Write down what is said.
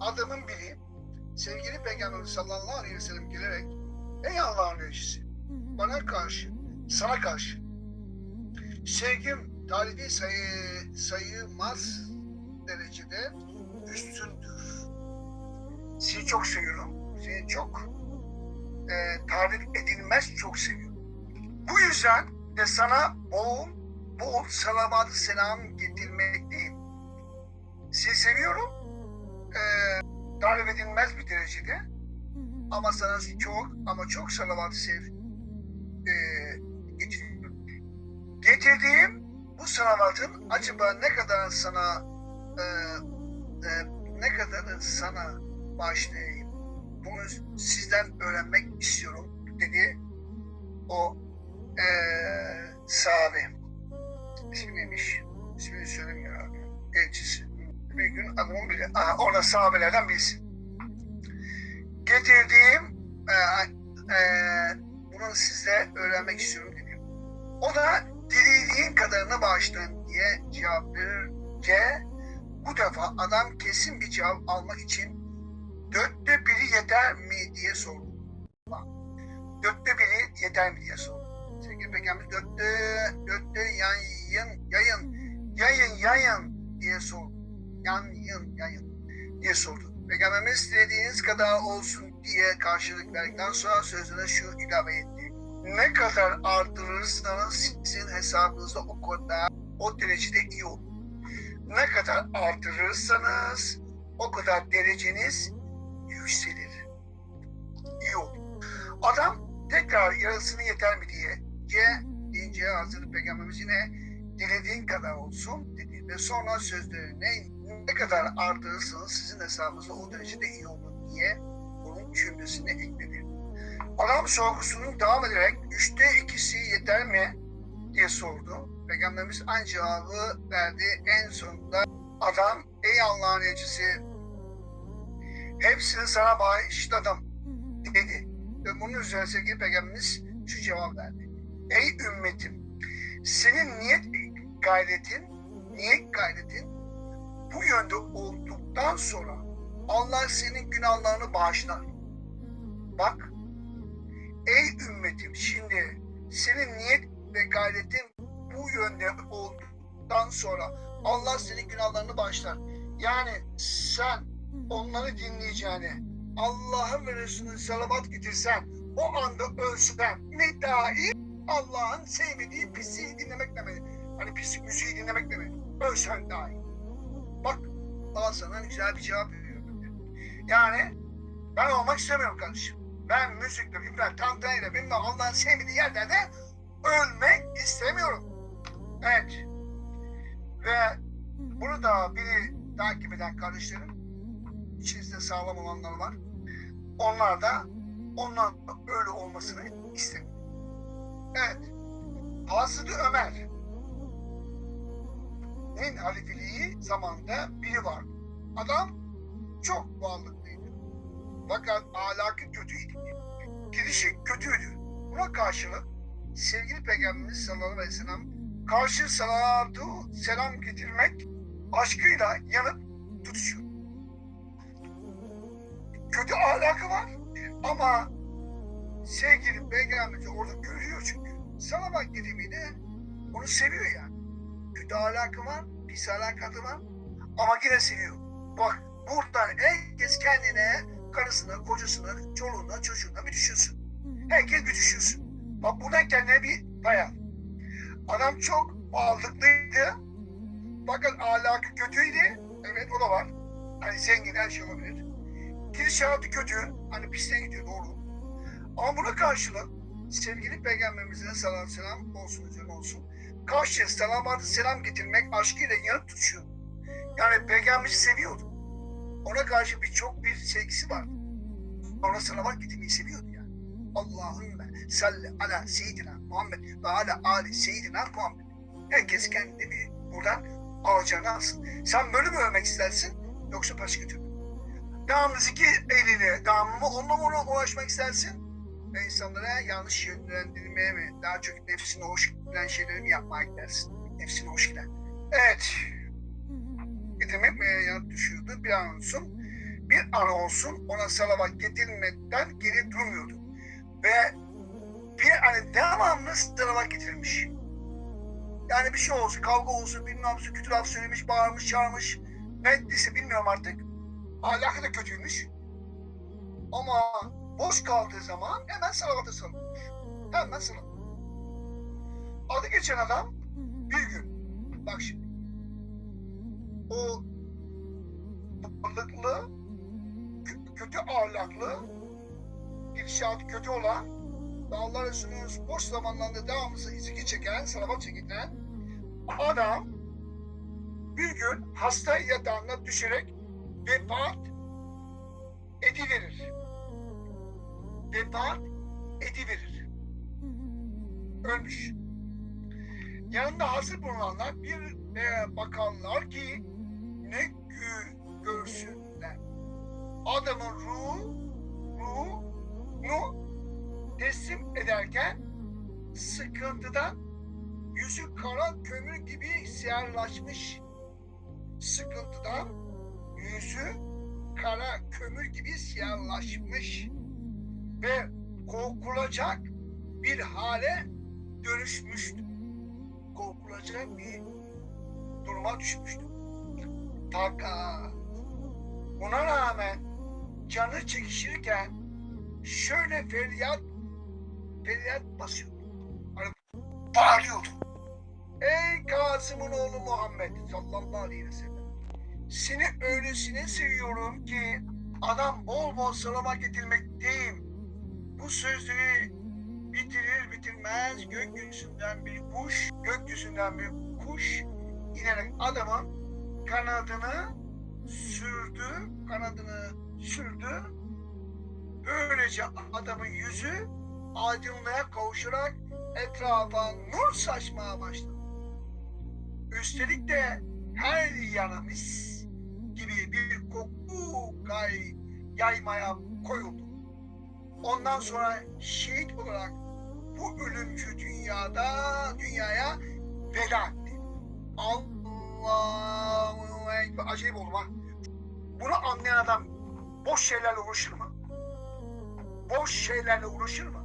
adamın biri sevgili Peygamberimiz sallallahu aleyhi ve sellem gelerek ey Allah'ın elçisi bana karşı, sana karşı sevgim tarihi sayı, sayılmaz derecede üstündür. Seni çok seviyorum. Seni çok e, tarif edilmez çok seviyorum. Bu yüzden de sana bol bol salavat selam getirmekteyim. Seni seviyorum. Tarif edilmez bir derecede. Ama sana çok ama çok salavat sev e, getiriyorum. Getirdiğim bu salavatın acaba ne kadar sana e, e, ne kadar sana bağışlayayım? Bunu sizden öğrenmek istiyorum dedi o e, sahabe. İsmi neymiş? İsmini söylemiyor abi. Elçisi. Bir gün adamın biri. Aha, orada sahabelerden birisi. Getirdiğim e, e, bunu size öğrenmek istiyorum dedi. O da dilediğin kadarını bağışlayın diye cevap verince bu defa adam kesin bir cevap almak için dörtte biri yeter mi diye sordu. Dörtte biri yeter mi diye sordu. Sevgili Peygamber dörtte, dörtte yayın, yayın, yayın, yayın diye sordu. Yayın, yayın diye sordu. Peygamberimiz dediğiniz kadar olsun diye karşılık verdikten sonra sözüne şu ilave etti. Ne kadar artırırsanız sizin hesabınızda o kadar o derecede iyi olur. Ne kadar artırırsanız o kadar dereceniz yükselir. İyi olur. Adam tekrar yarısını yeter mi diye C deyince Hazreti Peygamberimiz yine dilediğin kadar olsun dedi ve sonra sözlerine ne kadar artırırsanız sizin hesabınızda o derecede iyi olur diye bunun cümlesini ekledi. Adam sorgusunu devam ederek üçte ikisi yeter mi diye sordu. Peygamberimiz aynı cevabı verdi. En sonunda adam ey Allah'ın elçisi hepsini sana bağışladım dedi. Ve bunun üzerine sevgili Peygamberimiz şu cevap verdi. Ey ümmetim senin niyet gayretin, niyet gayretin bu yönde olduktan sonra Allah senin günahlarını bağışlar. Bak ey ümmetim şimdi senin niyet ve gayretin bu yönde olduktan sonra Allah senin günahlarını bağışlar. Yani sen onları dinleyeceğini, Allah'ın ve Resulü'nün salavat getirsen, o anda ölsen ne dahi Allah'ın sevmediği pisliği dinlemek demeli. Hani pislik müziği dinlemek demeli. Ölsen dahi. Bak Allah sana güzel bir cevap veriyor. Yani ben olmak istemiyorum kardeşim. Ben müzikle, bilmem tantanayla, bilmem Allah'ın sevmediği yerlerde ölmek istemiyorum. Evet. Ve bunu da biri takip eden kardeşlerim, içinizde sağlam olanlar var. Onlar da onlar öyle olmasını istemiyor. Evet. Hazreti Ömer en halifeliği zamanında biri var. Adam çok varlıklıydı. Fakat ahlakı kötüydü. Girişi kötüydü. Buna karşılık sevgili Peygamberimiz sallallahu aleyhi ve sellem karşı salatu selam getirmek aşkıyla yanıp tutuşuyor. Kötü ahlakı var ama sevgili Peygamberimiz orada görüyor çünkü. Salavat getirmeyi onu seviyor yani. Kötü ahlakı var, pis ahlakatı var ama yine seviyor. Bak buradan herkes kendine, karısına, kocasına, çoluğuna, çocuğuna bir düşünsün. Herkes bir düşünsün. Bak buradan kendine bir pay al. Adam çok varlıklıydı. Fakat ahlakı kötüydü. Evet o da var. Hani zengin her şey olabilir. Gidişatı kötü. Hani pisten gidiyor doğru. Ama buna karşılık sevgili peygamberimizin salam selam olsun üzerine olsun. Karşı selamat selam getirmek aşkıyla yanıp tutuşuyor. Yani peygamberi seviyordu. Ona karşı bir çok bir sevgisi vardı. Ona salavat getirmeyi seviyordu yani. Allahümme salli ala seyyidina Muhammed ve ala ali seyyidina Muhammed. Herkes kendine bir buradan alacağını alsın. Sen böyle mi övmek istersin yoksa başka türlü? Devamlı zikir eliyle, devamlı onunla uğra- uğraşmak istersin? İnsanlara yanlış yönlendirmeye mi, daha çok nefsine hoş giden şeyleri mi yapmaya gidersin? Nefsine hoş giden. Evet. Getirmek mi yanıt düşüyordu bir an olsun. bir an olsun ona salavat getirmekten geri durmuyordu. Ve bir hani devamlı salavat getirilmiş. Yani bir şey olsun, kavga olsun, bilmem olsun, kötü laf söylemiş, bağırmış, çağırmış. Ne bilmiyorum artık. Ahlakı da kötüymüş. Ama boş kaldığı zaman hemen salavata sarılmış. Hemen salavat. Adı geçen adam bir gün. Bak şimdi. O varlıklı, kö- kötü ahlaklı, gidişatı kötü olan ve Allah boş zamanlarında devamlı iziki çeken, salavat çekilen adam bir gün hasta yatağına düşerek vefat ediverir. Vefat ediverir. Ölmüş. Yanında hazır bulunanlar bir e, bakanlar ki ne gö- görsünler. Adamın ruhu, ruhunu teslim ederken sıkıntıdan yüzü kara kömür gibi siyahlaşmış. Sıkıntıdan yüzü kara kömür gibi siyahlaşmış ve korkulacak bir hale dönüşmüştü. Korkulacak bir duruma düşmüştü. Fakat buna rağmen canı çekişirken şöyle feryat feryat basıyordu. Hani bağırıyordu. Ey Kasım'ın oğlu Muhammed sallallahu aleyhi ve sellem. Seni öylesine seviyorum ki adam bol bol salama getirmekteyim. Bu sözleri bitirir bitirmez gökyüzünden bir kuş, gökyüzünden bir kuş inerek adamın kanadını sürdü, kanadını sürdü. Böylece adamın yüzü aydınlığa kavuşarak etrafa nur saçmaya başladı. Üstelik de her yanımız gibi bir koku gay, yaymaya koyuldu. Ondan sonra şehit olarak bu ölümcü dünyada dünyaya veda etti. Allahu Ekber. Acayip oldu ha. Bunu anlayan adam boş şeylerle uğraşır mı? Boş şeylerle uğraşır mı?